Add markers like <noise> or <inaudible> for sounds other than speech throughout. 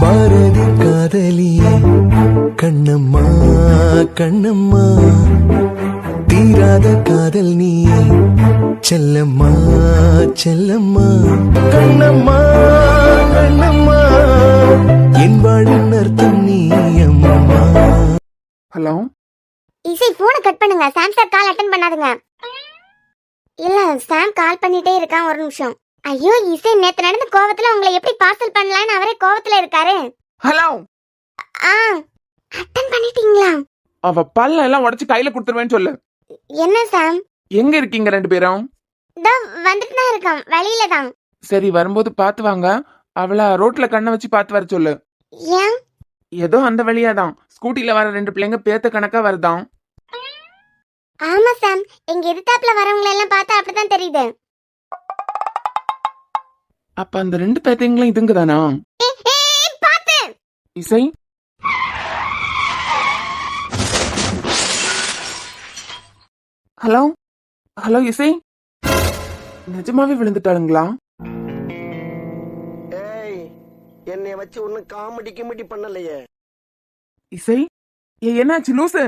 பாரதி காதலியே கண்ணம்மா கண்ணம்மா. தீராத காதல் நீயே செல்லம்மா செல்லம்மா. கண்ணம்மா கண்ணம்மா என் வாழின் அர்த்தம் நீ அம்மா. ஹலோ? இசை போனை கட் பண்ணுங்க. சாம் சார் கால் அட்டன் பண்ணாதுங்க. இல்ல சாம் கால் பண்ணிட்டே இருக்கான் ஒரு நிமிஷம். ஐயோ இசை நேத்து நடந்த கோவத்துல உங்களை எப்படி பார்சல் பண்ணலாம்னு அவரே கோவத்துல இருக்காரு. ஹலோ! ஆ அட்டன் பண்ணிட்டீங்களா? அவ பல்ல எல்லாம் உடைச்சு கையில கொடுத்துருவேன்னு சொல்லு. என்ன சாம்? எங்க இருக்கீங்க ரெண்டு பேரும்? இதோ வந்துட்டு தான் இருக்கான் வெளியில தான். சரி வரும்போது பார்த்து வாங்க. அவளை ரோட்ல கண்ணை வச்சு பார்த்து வர சொல்லு. ஏன்? ஏதோ அந்த வழியா தான். ஸ்கூட்டில வர ரெண்டு பிள்ளைங்க பேத்த கணக்கா வருதாம் ஆமா சாம். எங்க எதிர்த்தாப்புல வரவங்களை எல்லாம் பார்த்தா அப்படிதான் தெரியுது. அப்ப அந்த ரெண்டு பேத்தைங்களும் இதுங்க தானா ஏ, ஏ, ஏ, பாத்து இசை? ஹலோ? ஹலோ இசை? நிஜமாவே விழுந்துட்டாளுங்களா? ஏய் என்னை வச்சு ஒன்னும் காமெடி கிமெடி பண்ணலையே. இசை? ஏ என்னாச்சு லூசு?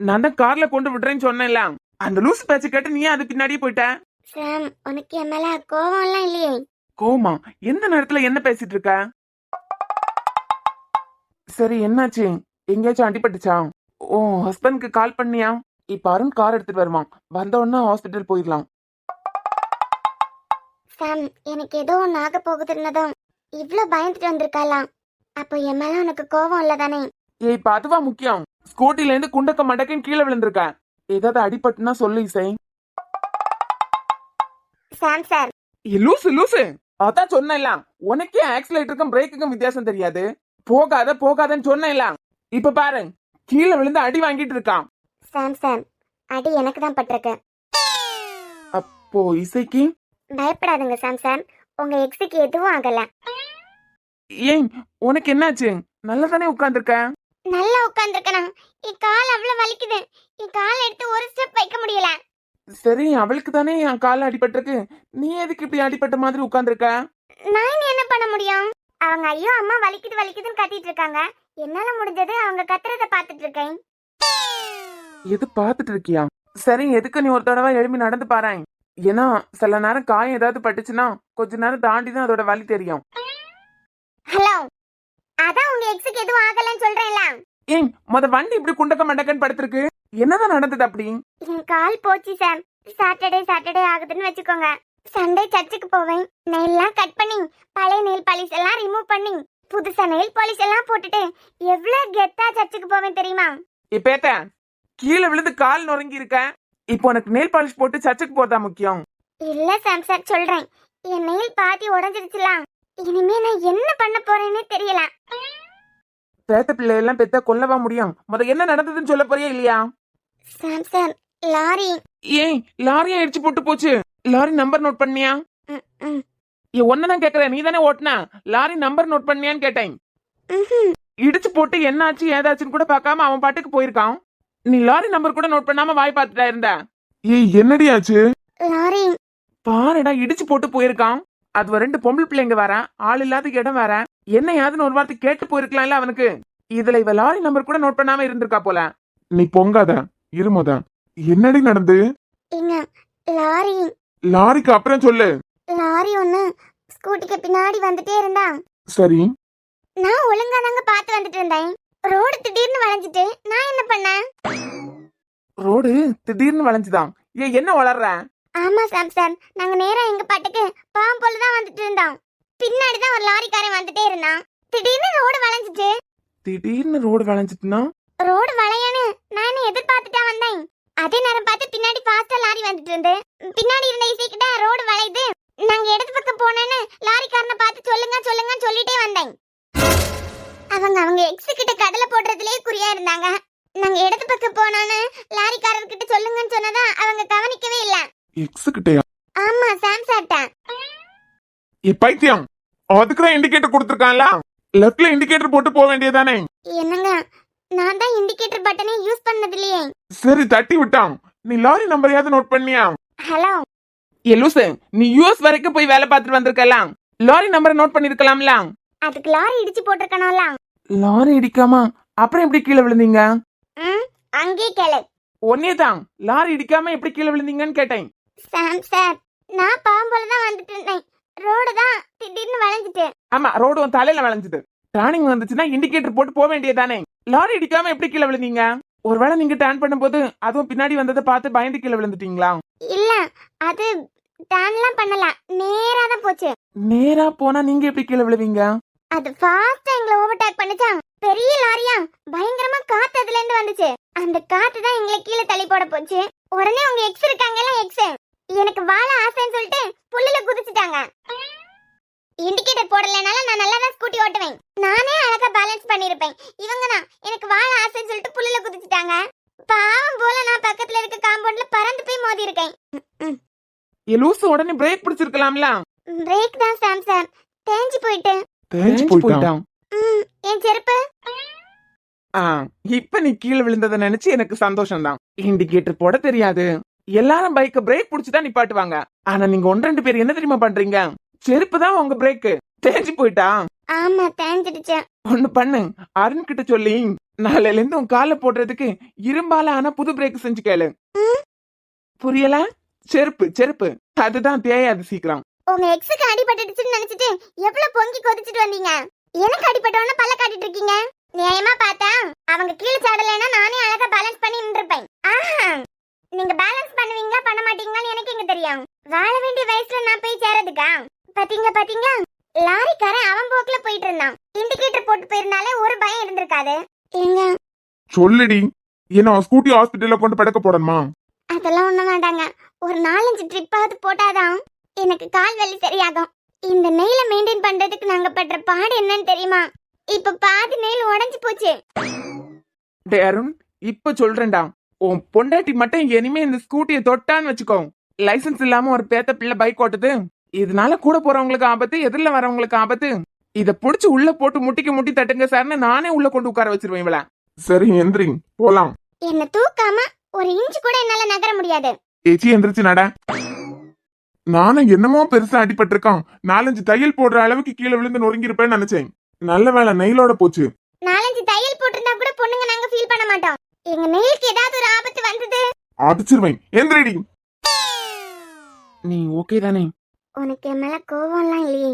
நான் தான் கார்ல கொண்டு விடுறேன்னு சொன்னேன்ல. அந்த லூசு பேச்ச கேட்டு நீ அது பின்னாடியே போயிட்ட? சாம் உனக்கு என் மேல கோவம் எல்லாம் இல்லையே. கோமா எந்த நேரத்துல என்ன பேசிட்டு இருக்க? சரி என்னாச்சு? எங்கேயாச்சும் அடிபட்டுச்சா? ஓ ஹஸ்பண்ட்க்கு கால் பண்ணியா? இப்ப அருண் கார் எடுத்துட்டு வருவான். வந்த உடனே ஹாஸ்பிட்டல் போயிடலாம். சாம் எனக்கு ஏதோ ஒன்று ஆக போகுதுன்னதும் இவ்ளோ பயந்துட்டு வந்திருக்காளாம் அப்போ என் மேல உனக்கு கோவம் இல்ல தானே? ஏய் இப்ப அதுவா முக்கியம்? ஸ்கூட்டில இருந்து குண்டக்க மடக்கன்னு கீழே விழுந்திருக்க. ஏதாவது அடிபட்டுனா சொல்லு இசை. சாம் சார் ஏய், லூசு லூசு. அதான் சொன்னேன்ல உனக்கே ஆக்சிலேட்டருக்கும் பிரேக்குக்கும் வித்தியாசம் தெரியாது. போகாத போகாதன்னு சொன்னேன்ல இப்ப பாரு. கீழே விழுந்து அடி வாங்கிட்டு இருக்கான். சாம் சார் அடி எனக்கு தான் பட்டிருக்கு. அப்போ இசைக்கு? பயப்படாதுங்க சாம் சார் உங்க எக்ஸுக்கு எதுவும் ஆகல. ஏன் உனக்கு என்னாச்சு? நல்லா தானே உட்காந்துருக்க நல்லா உட்காந்துருக்கணும் என் கால் அவ்வளவு வலிக்குது என் கால் எடுத்து ஒரு ஸ்டெப் வைக்க முடியல சரி அவளுக்கு தானே என் கால அடிபட்டிருக்கு. நீ எதுக்கு இப்படி அடிபட்ட மாதிரி உட்காந்துருக்க நான் என்ன பண்ண முடியும்? அவங்க ஐயோ அம்மா வலிக்குது வலிக்குதுன்னு கத்திட்டு இருக்காங்க. என்னால முடிஞ்சது அவங்க கத்துறத பாத்துட்டு இருக்கேன். எது பார்த்துட்டு இருக்கியா? சரி எதுக்கு நீ ஒரு தடவை எழுப்பி நடந்து பாறேன்? ஏன்னா சில நேரம் காயம் ஏதாவது பட்டுச்சுன்னா கொஞ்ச நேரம் தாண்டி தான் அதோட வலி தெரியும். ஹலோ அதான் உங்க எக்ஸுக்கு எதுவும் ஆகலன்னு சொல்றேன்ல. ஏய் முத வண்டி இப்படி குண்டக்க மண்டக்கன்னு படுத்திருக்கு. என்னதான் நடந்தது அப்படி? என் கால் போச்சு சார் சாட்டர்டே சாட்டர்டே ஆகுதுன்னு வச்சுக்கோங்க. சண்டே சர்ச்சுக்கு போவேன். நெயில்லாம் கட் பண்ணி பழைய நெயில் பாலிஷ் எல்லாம் ரிமூவ் பண்ணி புதுசா நெயில் பாலிஷ் எல்லாம் போட்டுட்டு எவ்வளவு கெத்தா சர்ச்சுக்கு போவேன் தெரியுமா? இப்பேத்த கீழே விழுந்து கால் நொறுங்கி இருக்க. இப்போ உனக்கு நெயில் பாலிஷ் போட்டு சர்ச்சுக்கு போறதா முக்கியம்? இல்ல சாம் சார் சொல்றேன். என் நெயில் பாதி உடைஞ்சிருச்சுலாம் இனிமே நான் என்ன பண்ண போறேன்னே தெரியல. பேத்த பிள்ளை எல்லாம் பெத்த கொல்லவா முடியும்? முத என்ன நடந்ததுன்னு சொல்ல போறியா இல்லையா? சாம் சார் லாரி ஏய் லாரியா இடிச்சு போட்டு போச்சு. லாரி நம்பர் நோட் பண்ணியா? ஏ ஒன்னதான் கேக்குறேன். நீ தானே ஓட்டுன? லாரி நம்பர் நோட் பண்ணியான்னு கேட்டேன். இடிச்சு போட்டு என்னாச்சு ஏதாச்சுன்னு கூட பார்க்காம அவன் பாட்டுக்கு போயிருக்கான். நீ லாரி நம்பர் கூட நோட் பண்ணாம வாய் பார்த்துட்டா இருந்த? ஏய் என்னடி ஆச்சு? லாரி. பாருடா இடிச்சு போட்டு போயிருக்கான். அது ஒரு ரெண்டு பொம்பளை பிள்ளைங்க வர ஆள் இல்லாத இடம் வேற. என்ன யாதுன்னு ஒரு வார்த்தை கேட்டு போயிருக்கலாம்ல அவனுக்கு. இதுல இவ லாரி நம்பர் கூட நோட் பண்ணாம இருந்திருக்கா போல. நீ பொங்காத இருமுத. என்னடி நடந்து? இங்க லாரி. லாரிக்கு அப்புறம் சொல்லு. லாரி ஒண்ணு ஸ்கூட்டிக்கு பின்னாடி வந்துட்டே இருந்தா. சரி. நான் ஒழுங்கா தாங்க பார்த்து வந்துட்டு இருந்தேன். ரோடு திடீர்னு வளைஞ்சிட்டு நான் என்ன பண்ணேன்? ரோடு திடீர்னு வளைஞ்சுதான் ஏ என்ன வளர்ற? ஆமா சாம் சார் நாங்க நேரா எங்க பாட்டுக்கு பாவம் போல தான் வந்துட்டு இருந்தோம். பின்னாடி தான் ஒரு லாரிக்காரன் வந்துட்டே இருந்தான். திடீர்னு ரோடு வளைஞ்சிட்டு. திடீர்னு ரோடு வளைஞ்சிட்டுனா? ரோடு வளையன்னு நான் என்ன எதிர்பார்த்துட்டா வந்தேன்? அதே நேரம் பார்த்து பின்னாடி ஃபாஸ்டா லாரி வந்துட்டு இருந்து. பின்னாடி இருந்த இசைக்கிட்ட ரோடு வளையுது. நாங்க இடது பக்கம் போனேன்னு லாரிக்காரனை பார்த்து சொல்லுங்க சொல்லுங்க சொல்லிட்டே வந்தேன். அவங்க அவங்க எக்ஸ் கிட்ட கடலை போடுறதுலயே குறியா இருந்தாங்க. நாங்க இடது பக்கம் போனோன்னு லாரிக்காரர்கிட்ட சொல்லுங்கன்னு சொன்னதா அவங்க கவனிக்கவே இல்ல. எக்ஸ் கிட்டயா? ஆமா சாம் சார்ட்ட ஏ பைத்தியம். அதுக்குதான் இண்டிகேட்டர் கொடுத்துருக்கான்ல? லெஃப்ட்ல இண்டிகேட்டர் போட்டு போக வேண்டியதானே என்னங்க? நான் தான் இண்டிகேட்டர் பட்டனே யூஸ் பண்ணது இல்லையே சரி தட்டி விட்டான். நீ லாரி நம்பரையாவது நோட் பண்ணியா? ஹலோ ஏ லூசு நீ யூஎஸ் வரைக்கும் போய் வேலை பார்த்துட்டு வந்திருக்கலாம். லாரி நம்பரை நோட் பண்ணிருக்கலாம்ல? அதுக்கு லாரி இடிச்சு போட்டிருக்கணும்ல. லாரி இடிக்காம அப்புறம் எப்படி கீழே விழுந்தீங்க? ம் அங்கே கேளு. ஒன்னே தான் லாரி இடிக்காம எப்படி கீழே விழுந்தீங்கன்னு கேட்டேன். சாம் சார் நான் பாம்போல தான் வந்துட்டு இருந்தேன். ரோடு தான் திடீர்னு வளைஞ்சிட்டு. ஆமா ரோடு உன் தலையில வளைஞ்சது. டர்னிங் வந்துச்சுன்னா இண்டிகேட்டர் போட்டு போக வேண்டியதானே லாரி இடிக்காம எப்படி கீழே விழுந்தீங்க? ஒருவேளை நீங்க டர்ன் பண்ணும்போது அதுவும் பின்னாடி வந்ததை பார்த்து பயந்து கீழே விழுந்துட்டீங்களா? இல்ல அது டர்ன்லாம் பண்ணல. நேரா தான் போச்சு. நேரா போனா நீங்க எப்படி கீழே விழுவீங்க? அது ஃபாஸ்டா எங்களை ஓவர்டேக் பண்ணுச்சா? பெரிய லாரியா பயங்கரமா காத்து அதுல இருந்து வந்துச்சு. அந்த காத்து தான் எங்களை கீழே தள்ளி போட போச்சு. உடனே உங்க எக்ஸ் இருக்காங்கல்ல எக்ஸ் எனக்கு வாழ ஆசைன்னு சொல்லிட்டு புல்லுல குதிச்சுட்டாங்க. இண்டிகேட்டர் போடலைனால நான் நல்லா தான் ஸ்கூட்டி ஓட்டுவேன். நானே அழகா பேலன்ஸ் பண்ணிருப்பேன். இவங்க தான் எனக்கு வாழ ஆசைன்னு சொல்லிட்டு புல்லுல குதிச்சுட்டாங்க. பாவம் போல நான் பக்கத்துல இருக்க காம்பவுண்ட்ல பறந்து போய் மோதி இருக்கேன். லூசு உடனே பிரேக் பிடிச்சிருக்கலாம்ல? பிரேக் தான் சாம் சார் தேஞ்சு போயிட்டு. தேஞ்சு போயிட்டான். என் செருப்பு? ஆ இப்ப நீ கீழே விழுந்ததை நினைச்சு எனக்கு சந்தோஷம் தான் இண்டிகேட்டர் போட தெரியாது. எல்லாரும் பைக்க பிரேக் புடிச்சுதான் நிப்பாட்டுவாங்க. ஆனா நீங்க ஒன்று ரெண்டு பேர் என்ன தெரியுமா பண்றீங்க? செருப்பு தான் உங்க பிரேக் தேஞ்சு போயிட்டா? ஆமா தேஞ்சிடுச்சு. ஒண்ணு பண்ணு. அருண் கிட்ட சொல்லி நாளையில இருந்து உன் கால போடுறதுக்கு இரும்பால ஆனா புது பிரேக் செஞ்சு கேளு. புரியல? செருப்பு செருப்பு. அதுதான் தேயாது சீக்கிரம். உங்க எக்ஸுக்கு அடிபட்டுடுச்சுன்னு நினைச்சிட்டு எவ்வளவு பொங்கி கொதிச்சிட்டு வந்தீங்க? எனக்கு அடிபட்டவன பல்ல காட்டிட்டு இருக்கீங்க. நியாயமா பார்த்தா அவங்க கீழே சாடலைன்னா நானே அழகா பேலன்ஸ் பண்ணி நின்றுப்பேன். ஆஹா! நீங்க பேலன்ஸ் பண்ணுவீங்களா பண்ண மாட்டீங்களான்னு எனக்கு எங்க தெரியும்? வாழ வேண்டிய வயசுல நான் போய் சேரதுக்கா? பாத்தீங்களா பாத்தீங்களா? லாரிக்காரன் அவன் போக்குல போயிட்டு இருந்தான். இண்டிகேட்டர் போட்டு போயிருந்தாலே ஒரு பயம் இருந்திருக்காது. ஏங்க? சொல்லுடி. என்ன ஸ்கூட்டி ஹாஸ்பிட்டல்ல கொண்டு படுக்க போடணுமா? அதெல்லாம் ஒண்ணு வேண்டாங்க. ஒரு நாலஞ்சு ட்ரிப்பாவது போட்டாதான் எனக்கு கால் வலி சரியாகும். இந்த நெயில மெயின்டைன் பண்றதுக்கு நாங்க படுற பாடு என்னன்னு தெரியுமா? இப்ப பாதி நெயில் உடைஞ்சு போச்சு. டே அருண் இப்ப சொல்றேன்டா. உன் பொண்டாட்டி மட்டும் இனிமே இந்த ஸ்கூட்டியை தொட்டான்னு வச்சுக்கோ. லைசென்ஸ் இல்லாம ஒரு பேத்த பிள்ளை பைக் ஓட்டுது. இதனால கூட போறவங்களுக்கு ஆபத்து எதிரில வரவங்களுக்கு ஆபத்து. இத புடிச்சு உள்ள போட்டு முட்டிக்கு முட்டி தட்டுங்க சார்னு நானே உள்ள கொண்டு உட்கார வச்சிருவேன் இவள. சரி எந்திரி போலாம். என்ன தூக்காம ஒரு இன்ச் கூட என்னால நகர முடியாது. ஏச்சி எந்திரிச்சு நட. நானும் என்னமோ பெருசா அடிபட்டிருக்கான். நாலஞ்சு தையல் போடுற அளவுக்கு கீழே விழுந்து நொறுங்கிருப்பேன்னு நினைச்சேன். நல்ல வேலை நெயிலோட போச்சு. நாலஞ்சு தையல் போட்டிருந்தா கூட பொண்ணுங்க நாங்க ஃபீல் பண்ண மாட்டோம். எங்க நெயிலுக்கு ஏதாவது ஒரு ஆபத்து வந்தது? அடிச்சிருவேன் எந்திரிடி. நீ ஓகே தானே? உனக்கு என் மேல கோவம்லாம் இல்லையே.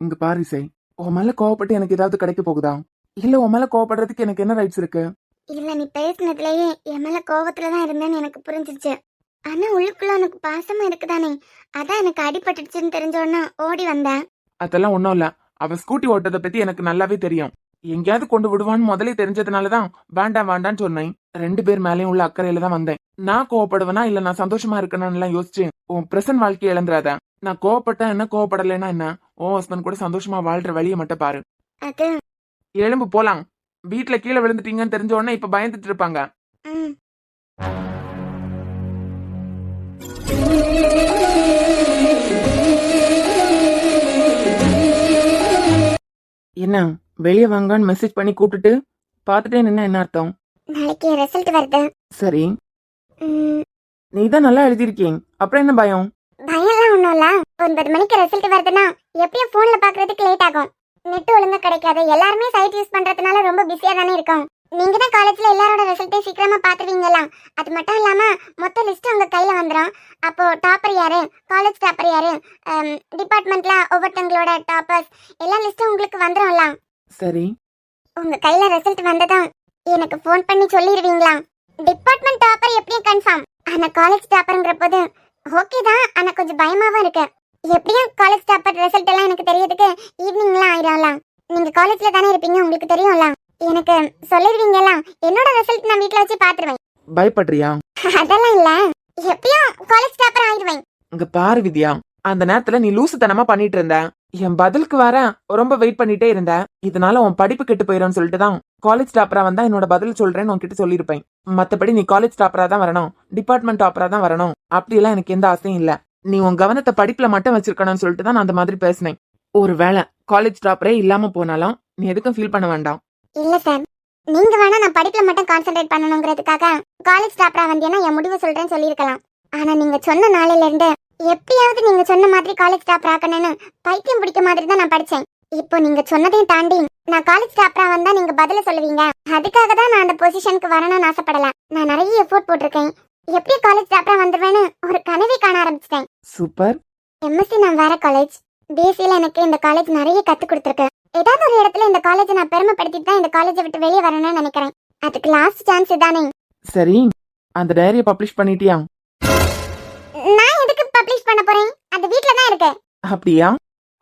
இங்க பாரு இசை. உன் மேல கோவப்பட்டு எனக்கு ஏதாவது கிடைக்க போகுதா? இல்ல உன் மேல கோவப்படுறதுக்கு எனக்கு என்ன ரைட்ஸ் இருக்கு? இல்ல நீ பேசினதுலயே என் மேல கோவத்துல தான் இருந்தேன்னு எனக்கு புரிஞ்சிருச்சு ஆனா உள்ளுக்குள்ள உனக்கு பாசமா இருக்குதானே? அதான் எனக்கு அடிபட்டுடுச்சுன்னு தெரிஞ்ச உடனே ஓடி வந்தேன். அதெல்லாம் ஒண்ணும் இல்ல. அவ ஸ்கூட்டி ஓட்டதை பத்தி எனக்கு நல்லாவே தெரியும். எங்கேயாவது கொண்டு விடுவான்னு முதலே தெரிஞ்சதுனாலதான் வேண்டாம் வேண்டான்னு சொன்னேன். ரெண்டு பேர் மேலயும் உள்ள அக்கறையில தான் வந்தேன். நான் கோவப்படுவேனா இல்ல நான் சந்தோஷமா இருக்கணும்னு எல்லாம் யோசிச்சு உன் பிரசன்ட் வாழ்க்கையை இழந்துராத நான் கோவப்பட்டா என்ன கோவப்படலைன்னா என்ன? உன் ஹஸ்பண்ட் கூட சந்தோஷமா வாழ்ற வழியை மட்டும் பாரு. எலும்பு போலாம். வீட்ல கீழே விழுந்துட்டீங்கன்னு தெரிஞ்ச உடனே இப்ப பயந்துட்டு இருப்பாங்க. என்ன? வெளியே வாங்கன்னு மெசேஜ் பண்ணி கூப்பிட்டுட்டு பார்த்துட்டே நின்னா என்ன அர்த்தம்? நாளைக்கு ரிசல்ட் வருது. சரி. ம், நீ தான் நல்லா எழுதியிருக்கீங்க அப்புறம் என்ன பயம்? பயம்லாம் ஒண்ணும் இல்ல. ஒன்பது மணிக்கு ரிசல்ட் வருதுன்னா எப்படியும் போன்ல பாக்குறதுக்கு லேட் ஆகும். நெட் ஒழுங்கா கிடைக்காது. எல்லாருமே சைட் யூஸ் பண்றதுனால ரொம்ப பிஸியா தானே இருக்கும். நீங்க தான் காலேஜ்ல எல்லாரோட ரிசல்ட்டையும் சீக்கிரமா பாத்துருவீங்களா அது மட்டும் இல்லாம மொத்த லிஸ்ட் உங்க கையில வந்துடும் அப்போ டாப்பர் யாரு? காலேஜ் டாப்பர் யாரு? டிபார்ட்மெண்ட்ல ஒவ்வொருத்தவங்களோட டாப்பர்ஸ் எல்லா லிஸ்ட்டும் உங்களுக்கு வந்துடும்ல சரி. உங்க கையில ரிசல்ட் வந்ததும் எனக்கு ஃபோன் பண்ணி சொல்லிடுவீங்களா டிபார்ட்மெண்ட் டாப்பர் எப்படியும் கன்ஃபார்ம் ஆனா காலேஜ் டாப்பர்ங்கிற போது ஓகே தான் ஆனா கொஞ்சம் பயமாவும் இருக்கு. எப்படியும் காலேஜ் டாப்பர் ரிசல்ட் எல்லாம் எனக்கு தெரியறதுக்கு ஈவினிங்லாம் ஆயிடும்ல. நீங்க காலேஜ்ல தானே இருப்பீங்க உங்களுக்கு தெரியும்ல. எனக்கு சொல்லிடுவீங்களா என்னோட ரிசல்ட் நான் வீட்ல வச்சு பாத்துருவேன். பயப்படுறியா? அதெல்லாம் இல்ல. எப்படியும் காலேஜ் டாப்பர் ஆயிடுவேன். இங்க பாரு வித்யா அந்த நேரத்துல நீ லூசுத்தனமா பண்ணிட்டு இருந்த. என் பதிலுக்கு வர ரொம்ப வெயிட் பண்ணிட்டே இருந்தேன். இதனால உன் படிப்பு கெட்டு போயிடும் சொல்லிட்டு தான் காலேஜ் டாப்பரா வந்தா என்னோட பதில் சொல்றேன்னு உன்கிட்ட சொல்லியிருப்பேன். மத்தபடி நீ காலேஜ் டாப்பரா தான் வரணும். டிபார்ட்மெண்ட் டாப்பரா தான் வரணும். அப்படியெல்லாம் எனக்கு எந்த ஆசையும் இல்ல. நீ உன் கவனத்தை படிப்புல மட்டும் வச்சிருக்கணும்னு சொல்லிட்டு தான் நான் அந்த மாதிரி பேசினேன். ஒருவேளை காலேஜ் டாப்பரே இல்லாம போனாலும் நீ எதுக்கும் ஃபீல் பண்ண வேண்டாம். இல்ல சார் நீங்க வேணா நான் படிப்புல மட்டும் கான்சென்ட்ரேட் பண்ணணுங்கிறதுக்காக காலேஜ் டாப்பரா வந்தேன்னா என் முடிவு சொல்றேன்னு சொல்லியிருக்கலாம். ஆனா நீங்க சொன்ன நாளில இருந்து எப்படியாவது நீங்க சொன்ன மாதிரி காலேஜ் டாப்பர் ஆக்கணும்னு பைத்தியம் பிடிக்க மாதிரி தான் நான் படிச்சேன். இப்போ நீங்க சொன்னதையும் தாண்டி நான் காலேஜ் டாப்பரா வந்தா நீங்க பதில சொல்லுவீங்க. அதுக்காக தான் நான் அந்த பொசிஷனுக்கு வரணும்னு ஆசைப்படல. நான் நிறைய எஃபோர்ட் போட்டிருக்கேன். எப்படி காலேஜ் டாப்பரா வந்துருவேன்னு ஒரு கனவே காண ஆரம்பிச்சிட்டேன். சூப்பர். எம்எஸ்சி நான் வேற காலேஜ் பிஎஸ்சியில் எனக்கு இந்த காலேஜ் நிறைய கற்றுக் கொடுத்துருக்கு. ஏதாவது ஒரு இடத்துல இந்த காலேஜை நான் பெருமைப்படுத்திட்டு தான் இந்த காலேஜை விட்டு வெளியே வரணும்னு நினைக்கிறேன். அதுக்கு லாஸ்ட் சான்ஸ் இதானே சரி. அந்த டைரியை பப்ளிஷ் பண்ணிட்டியா? இருக்கு. அப்படியா?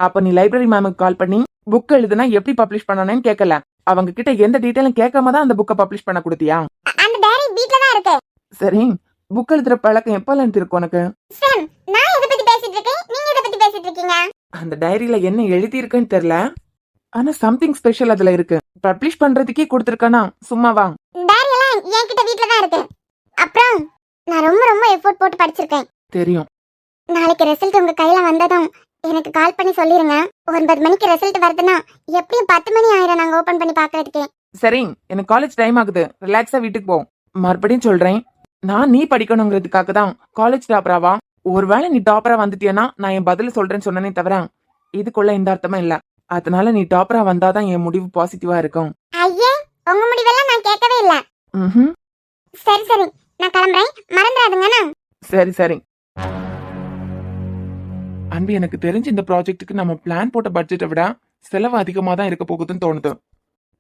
அப்ப நீ லைப்ரரி மேமுக்கு கால் பண்ணி புக் எழுதுனா எப்படி பப்ளிஷ் பண்ணணும்னு கேட்கல அவங்க கிட்ட எந்த டீட்டெயிலும் கேட்காம தான் அந்த புக்கை பப்ளிஷ் பண்ண கொடுத்தியா? அந்த டைரி வீட்ல தான் இருக்கு. சரி புக் எழுதுற பழக்கம் எப்பல இருந்து இருக்கு உனக்கு? சார் நான் எதை பத்தி பேசிட்டு இருக்கேன்? நீங்க எதை பத்தி பேசிட்டு இருக்கீங்க? அந்த டைரியில என்ன எழுதி இருக்குன்னு தெரியல. ஆனா சம்திங் ஸ்பெஷல் அதுல இருக்கு. பப்ளிஷ் பண்றதுக்கே கொடுத்துருக்கானா? சும்மாவா டைரி எல்லாம் என்கிட்ட வீட்ல தான் இருக்கு. அப்புறம் நான் ரொம்ப ரொம்ப எஃபோர்ட் போட்டு படிச்சிருக்கேன். தெரியும். நாளைக்கு ரிசல்ட் உங்க கையில வந்ததும் எனக்கு கால் பண்ணி சொல்லிருங்க. ஒன்பது மணிக்கு ரிசல்ட் வருதுன்னா எப்படியும் பத்து மணி ஆயிரம் நாங்க ஓபன் பண்ணி பாக்குறதுக்கு. சரி எனக்கு காலேஜ் டைம் ஆகுது. ரிலாக்ஸா வீட்டுக்கு போ. மறுபடியும் சொல்றேன். நான் நீ படிக்கணுங்கிறதுக்காக தான் காலேஜ் டாப்பராவா ஒருவேளை நீ டாப்பரா வந்துட்டியனா நான் என் பதில சொல்றேன்னு சொன்னனே தவிர இதுக்குள்ள எந்த அர்த்தமும் இல்ல. அதனால நீ டாப்பரா வந்தாதான் என் முடிவு பாசிட்டிவா இருக்கும். ஐயே உங்க முடிவெல்லாம் நான் கேட்கவே இல்ல. சரி சரி. நான் கிளம்புறேன். மறந்துடாதுங்கண்ணா சரி சரி. அன்பு எனக்கு தெரிஞ்சு இந்த ப்ராஜெக்ட்டுக்கு நம்ம பிளான் போட்ட பட்ஜெட்டை விட செலவு அதிகமாக தான் இருக்க போகுதுன்னு தோணுது.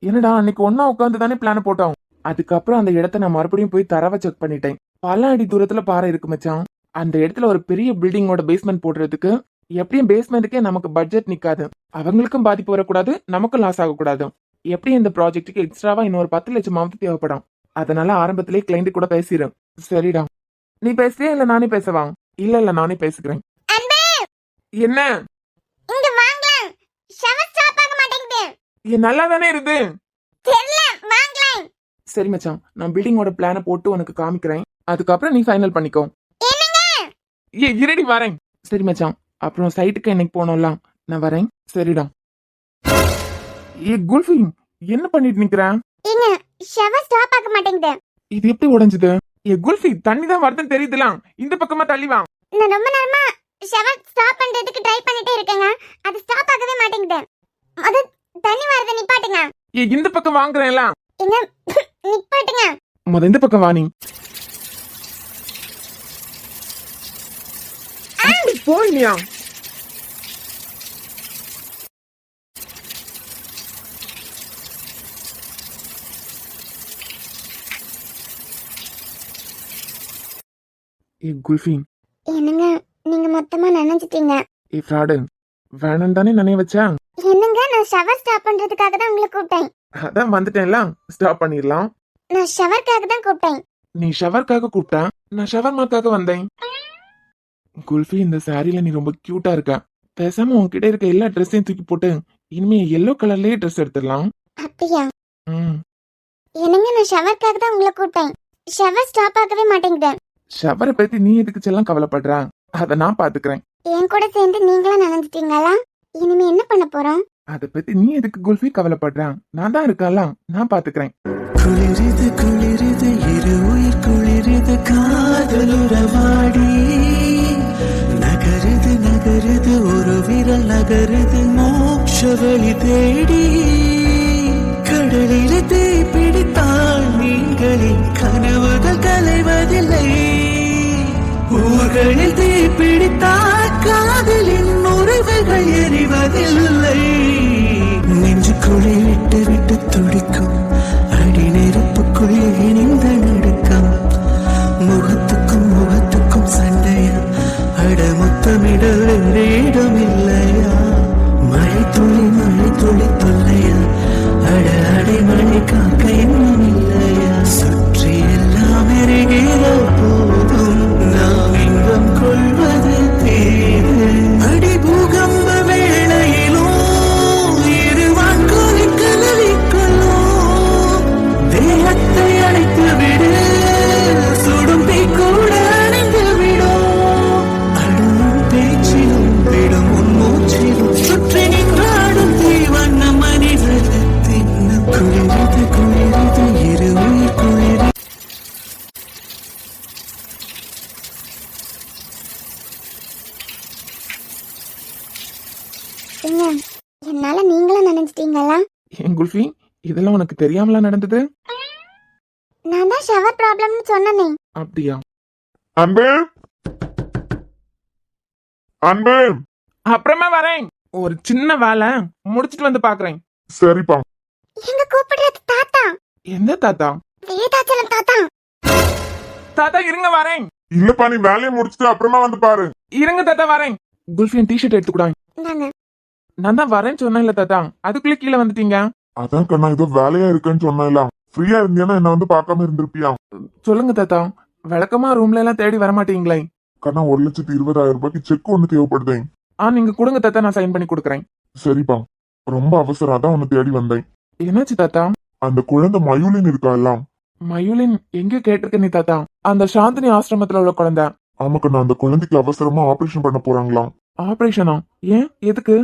என்னடா அன்னைக்கு ஒன்னா உட்காந்து தானே பிளான் போட்டோம். அதுக்கப்புறம் அந்த இடத்த நான் மறுபடியும் போய் தரவை செக் பண்ணிட்டேன். பல அடி தூரத்துல பாறை இருக்கு மச்சான். அந்த இடத்துல ஒரு பெரிய பில்டிங்கோட பேஸ்மெண்ட் போடுறதுக்கு எப்படியும் பேஸ்மெண்ட்டுக்கே நமக்கு பட்ஜெட் நிக்காது. அவங்களுக்கும் பாதிப்பு வரக்கூடாது நமக்கும் லாஸ் ஆகக்கூடாது. எப்படி இந்த ப்ராஜெக்ட்டுக்கு எக்ஸ்ட்ராவா இன்னொரு பத்து லட்சமாவது தேவைப்படும்? அதனால ஆரம்பத்திலேயே கிளைண்ட் கூட பேசிடும் சரிடா. நீ பேசுறியா இல்ல நானே பேசவா? இல்ல இல்ல நானே பேசுகிறேன் என்ன? இங்க வாங்கலாம். ஷவர் ஸ்டாப் ஆக மாட்டேங்குது. இது நல்லா தானே இருந்து தெரியல வாங்கலாம். சரி மச்சான் நான் பில்டிங்கோட பிளானை போட்டு உனக்கு காமிக்கிறேன். அதுக்கப்புறம் நீ ஃபைனல் பண்ணிக்கோ. என்னங்க? ஏ இருடி வரேன். சரி மச்சான் அப்புறம் சைட்டுக்கு என்னைக்கு போனோம்ல நான் வரேன். சரிடா. ஏ குல்ஃபி என்ன பண்ணிட்டு நிக்கிற? ஏங்க ஷவர் ஸ்டாப் ஆக மாட்டேங்குது. இது எப்படி உடைஞ்சது? ஏ குல்ஃபி தண்ணி தான் வருதுன்னு தெரியுதுலாம். இந்த பக்கமா தள்ளி வா. நான் ரொம்ப நேரமா ஷவர் ஸ்டாப் பண்றதுக்கு ட்ரை பண்ணிட்டே இருக்கேங்க அது ஸ்டாப் ஆகவே மாட்டேங்குது அது தண்ணி வரத நிப்பாட்டுங்க ஏ இந்த பக்கம் வாங்குறேன்ல. <laughs> நிப்பாட்டுங்க. முத இந்த பக்கம் வா நீ. போயிலியா ஏ குல்ஃபி. என்னங்க? நீங்க மொத்தமா நினைச்சிட்டீங்க ஏ ஃப்ராடு வேணாம் தானே நினைய வச்சேன். என்னங்க நான் ஷவர் ஸ்டாப் பண்றதுக்காக தான் உங்களை கூப்பிட்டேன். அதான் வந்துட்டேன்ல ஸ்டாப் பண்ணிடலாம். நான் ஷவர்க்காக தான் கூப்பிட்டேன். நீ ஷவர்க்காக கூப்பிட்ட? நான் ஷவர்மாக்காக வந்தேன். குல்ஃபி இந்த சாரியில நீ ரொம்ப கியூட்டா இருக்க. பேசாம உன்கிட்ட இருக்க எல்லா ட்ரெஸ்ஸையும் தூக்கி போட்டு இனிமே எல்லோ கலர்லயே ட்ரெஸ் எடுத்துடலாம். அப்படியா? ம். என்னங்க நான் ஷவர்க்காக தான் உங்களை கூப்பிட்டேன். ஷவர் ஸ்டாப் ஆகவே மாட்டேங்குது. ஷவரை பத்தி நீ எதுக்கு செல்லம் கவலைப்படுற? அத நான் பாத்துக்கிறேன். என் கூட சேர்ந்து நீங்களும் நினைச்சிட்டீங்களா இனிமே என்ன பண்ண போறோம் அத பத்தி நீ எதுக்கு குல்ஃபி கவலைப்படுற? நான் தான் இருக்கல நான் பாத்துக்கிறேன். குளிருது குளிருது இரு உயிர் குளிருது காதலுறவாடி நகருது நகருது ஒரு விரல் நகருது மோட்ச வழி தேடி. கடலில் தீ பிடித்தால் மீன்களின் கனவுகள் கலைவதில்லை. ஊர்களில் தீ பிடித்தால் காதலின் உறவுகள் எறிவதில்லை நெஞ்சு குழி விட்டு விட்டு துடிக்கும். அடி நெருப்புக்குள்ளே இணைந்த நடுக்கம். முகத்துக்கும் முகத்துக்கும் சண்டையா அட முத்தமிட வேறு இடம் குல்ஃபி இதெல்லாம் உனக்கு தெரியாமலா நடந்தது? நான் தான் ஷவர் ப்ராப்ளம்னு சொன்னனே. அப்படியா? அன்பு? அன்பு? அப்புறமா வரேன். ஒரு சின்ன வேலை முடிச்சிட்டு வந்து பாக்குறேன். சரிப்பா. எங்க கூப்பிடுறது தாத்தா? எந்த தாத்தா? வேதாச்சலம் தாத்தா. தாத்தா இருங்க வரேன். இல்லப்பா நீ வேலையை முடிச்சிட்டு அப்புறமா வந்து பாரு. இருங்க தாத்தா வரேன். குல்ஃபி டிஷர்ட் எடுத்துக்கூடாங்க நான் தான் வரேன்னு சொன்னேன்ல தாத்தா அதுக்குள்ளே கீழே வந்துட்டீங்க. அதான் கண்ணா ஏதோ வேலையா இருக்குன்னு சொன்னேன் ஃப்ரீயா இருந்தியானா என்ன வந்து பார்க்காம இருந்திருப்பியா? சொல்லுங்க தாத்தா. விளக்கமா ரூம்ல எல்லாம் தேடி வர மாட்டீங்களே கண்ணா ஒரு லட்சத்தி இருபதாயிரம் ரூபாய்க்கு செக் ஒண்ணு தேவைப்படுதே. ஆ நீங்க கொடுங்க தாத்தா நான் சைன் பண்ணி கொடுக்குறேன். சரிப்பா. ரொம்ப அவசரம் அதான் உன்னை தேடி வந்தேன். என்னாச்சு தாத்தா? அந்த குழந்தை மயூலின் இருக்கா எல்லாம் மயூலின் எங்க கேட்டிருக்க நீ தாத்தா? அந்த சாந்தினி ஆசிரமத்துல உள்ள குழந்தை. ஆமா கண்ணா அந்த குழந்தைக்கு அவசரமா ஆபரேஷன் பண்ண போறாங்களாம். ஆபரேஷனா ஏன்? எதுக்கு?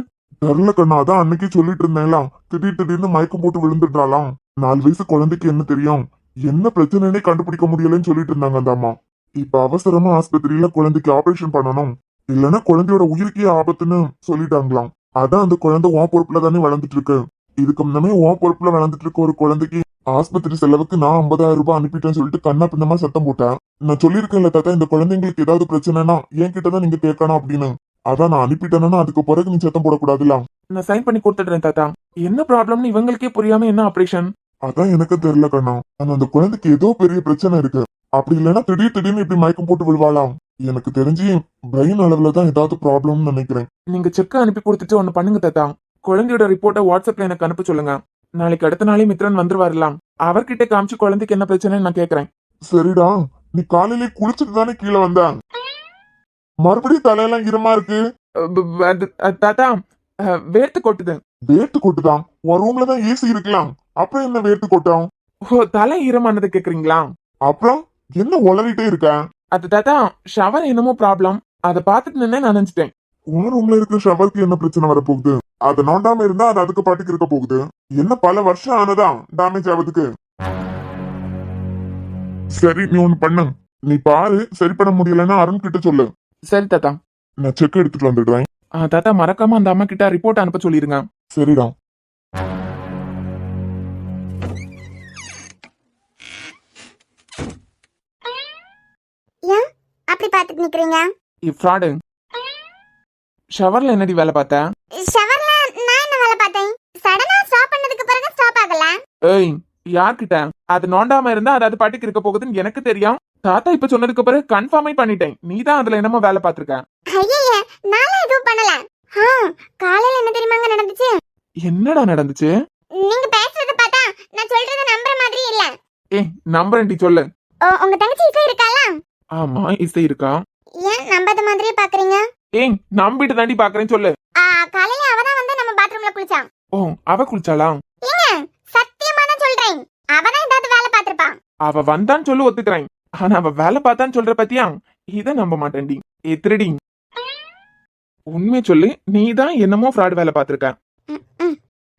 தெரில கண்ணா அதான் அன்னைக்கே சொல்லிட்டு இருந்தேன்லாம் திடீர் திடீர்னு மயக்கம் போட்டு விழுந்துடுறாளாம் நாலு வயசு குழந்தைக்கு என்ன தெரியும்? என்ன பிரச்சனைனே கண்டுபிடிக்க முடியலன்னு சொல்லிட்டு இருந்தாங்க அந்த அம்மா. இப்ப அவசரமா ஆஸ்பத்திரியில குழந்தைக்கு ஆபரேஷன் பண்ணணும். இல்லைன்னா குழந்தையோட உயிருக்கே ஆபத்துன்னு சொல்லிட்டாங்களாம். அதான் அந்த குழந்தை உன் பொறுப்புல தானே வளர்ந்துட்டு இருக்கு. இதுக்கு முன்னமே உன் பொறுப்புல வளர்ந்துட்டு இருக்க ஒரு குழந்தைக்கு ஆஸ்பத்திரி செலவுக்கு நான் ஐம்பதாயிரம் ரூபாய் அனுப்பிட்டேன்னு சொல்லிட்டு கண்ணா பின்னமா சத்தம் போட்டேன். நான் சொல்லியிருக்கேன்ல தாத்தா இந்த குழந்தைங்களுக்கு ஏதாவது பிரச்சனைனா என் கிட்ட தான் நீங்க கேட்கணும் அப்படின்னு. அதான் நான் அனுப்பிட்டேன்னா அதுக்கு பிறகு நீ சத்தம் போடக்கூடாதுல நான் சைன் பண்ணி கொடுத்துடுறேன் தாத்தா. என்ன ப்ராப்ளம்னு இவங்களுக்கே புரியாம என்ன ஆபரேஷன் அதான் எனக்கு தெரியல கண்ணா. ஆனா அந்த குழந்தைக்கு ஏதோ பெரிய பிரச்சனை இருக்கு. அப்படி இல்லைன்னா திடீர் திடீர்னு இப்படி மயக்கம் போட்டு விழுவாளாம். எனக்கு தெரிஞ்சு பிரெயின் அளவுல தான் ஏதாவது ப்ராப்ளம்னு நினைக்கிறேன். நீங்க செக் அனுப்பி கொடுத்துட்டு ஒன்னு பண்ணுங்க தாத்தா. குழந்தையோட ரிப்போர்ட்டை வாட்ஸ்அப்ல எனக்கு அனுப்ப சொல்லுங்க. நாளைக்கு அடுத்த நாளே மித்ரன் வந்துருவாருலாம். அவர்கிட்ட காமிச்சு குழந்தைக்கு என்ன பிரச்சனைன்னு நான் கேக்குறேன். சரிடா. நீ காலையிலே குளிச்சுட்டு தானே கீழே வந்த? மறுபடியும் தலையெல்லாம் ஈரமா இருக்கு. தாத்தா வேர்த்து கொட்டுது வேட்டு கொட்டுதான் உன் ரூம்ல தான் ஏசி இருக்கலாம். அப்புறம் என்ன வேட்டு கொட்டும்? ஓ தலை ஈரமானது கேக்குறீங்களா? அப்புறம் என்ன உளறிட்டே இருக்க? அது தாத்தா ஷவர் என்னமோ ப்ராப்ளம் அதை பார்த்துட்டு நின்னே நான் நினைச்சிட்டேன். உன் ரூம்ல இருக்க ஷவருக்கு என்ன பிரச்சனை வரப்போகுது? அது நோண்டாம இருந்தா அது அதுக்கு பாட்டுக்கு இருக்க போகுது. என்ன பல வருஷம் ஆனதா டேமேஜ் ஆகுதுக்கு சரி நீ ஒண்ணு பண்ணு. நீ பாரு சரி பண்ண முடியலன்னா அருண் கிட்ட சொல்லு. சரி தாத்தா. நான் செக் எடுத்துட்டு வந்துடுறேன். தாத்தா மறக்காம அந்த அம்மா கிட்ட ரிப்போர்ட் அனுப்ப சொல்லிருங்க. சரிடா. ஏன் அப்படி பார்த்துட்டு நிக்கிறீங்க? ஃப்ராடு ஷவர்ல என்னடி வேலை பார்த்த? ஷவர்ல நான் என்ன வேலை பார்த்தேன்? சடனா ஸ்டாப் பண்ணதுக்கு பிறகு ஸ்டாப் ஆகல. ஏய் யார்கிட்ட? அது நோண்டாம இருந்தா அது அது பாட்டுக்கு இருக்க போகுதுன்னு எனக்கு தெரியும். தாத்தா இப்ப சொன்னதுக்கு பிறகு கன்ஃபார்மே பண்ணிட்டேன். நீ தான் அதுல என்னமோ வேலை பார்த்திருக்க. ஐயே நானும் எதுவும் பண்ணல. காலையில என்ன தெரியுமாங்க நடந்துச்சு? என்னடா நடந்துச்சு? நீங்க பேசுறத பார்த்தா நான் சொல்றத நம்புற மாதிரி இல்ல. ஏய் நம்புறேன்டி சொல்லு. உங்க தங்கச்சி இசை இருக்கால ஆமா இசை இருக்கா? ஏன் நம்பாத மாதிரியே பாக்குறீங்க? ஏய் நம்பிட்டு தாண்டி பாக்குறேன்னு சொல்லு. காலையில அவதான் வந்து நம்ம பாத்ரூம்ல குளிச்சான் ஓ அவ குளிச்சாளா? ஏங்க சத்தியமா தான் சொல்றேன். அவதான் ஏதாவது வேலை பார்த்திருப்பான் அவ வந்தான்னு சொல்லி ஒத்துக்கிறேன். ஆனா அவ வேலை பார்த்தான்னு சொல்ற பத்தியா? இத நம்ப மாட்டேன்டி. ஏ திருடி உண்மை சொல்லு நீ தான் என்னமோ ஃப்ராட் வேலை பார்த்திருக்க.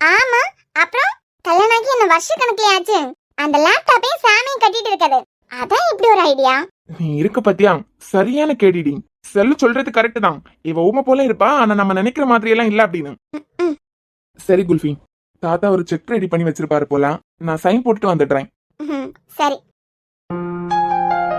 ஆமா அப்புறம்? கல்யாணம் ஆகி என்ன வருஷ கணக்குல ஆச்சு. அந்த லேப்டாப்பையும் சாமியும் கட்டிட்டு இருக்குது அதான் இப்படி ஒரு ஐடியா நீ இருக்க பத்தியா? சரியான கேடிடி. செல்லு சொல்றது கரெக்ட் தான். இவ ஊமை போல இருப்பா ஆனா நம்ம நினைக்கிற மாதிரி எல்லாம் இல்ல அப்படின்னு. சரி குல்ஃபி. தாத்தா ஒரு செக் ரெடி பண்ணி வச்சிருப்பாரு போல. நான் சைன் போட்டுட்டு வந்துடுறேன். ம்ஹும், சரி